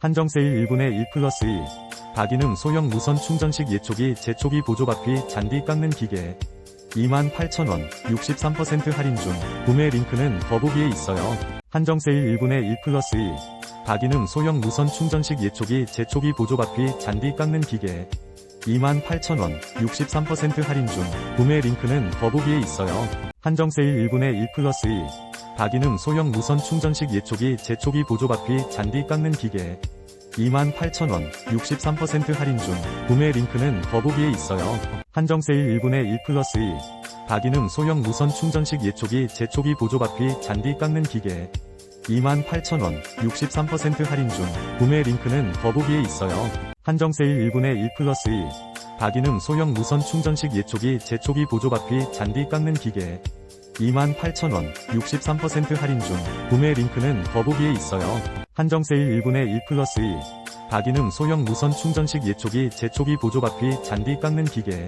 한정 세일 1분의 1 플러스 1. 다기능 소형 무선 충전식 예초기 제초기 보조바퀴 잔디 깎는 기계. 28,000원, 63% 할인 중. 구매 링크는 더보기에 있어요. 한정 세일 1분의 1 플러스 1. 다기능 소형 무선 충전식 예초기 제초기 보조바퀴 잔디 깎는 기계. 28,000원, 63% 할인 중. 구매 링크는 더보기에 있어요. 한정 세일 1분의 1 플러스 1. 다기능 소형 무선 충전식 예초기 제초기 보조바퀴 잔디 깎는 기계. 28,000원, 63% 할인 중. 구매 링크는 더보기에 있어요. 한정 세일 1분의 1 플러스 1. 다기능 소형 무선 충전식 예초기 제초기 보조바퀴 잔디 깎는 기계. 28,000원, 63% 할인 중. 구매 링크는 더보기에 있어요. 한정 세일 1분의 1 플러스 1. 다기능 소형 무선 충전식 예초기 제초기 보조바퀴 잔디 깎는 기계. 28,000원, 63% 할인 중. 구매 링크는 더보기에 있어요. 한정 세일 1분의 1 플러스 1. 다기능 소형 무선 충전식 예초기 제초기 보조바퀴 잔디 깎는 기계.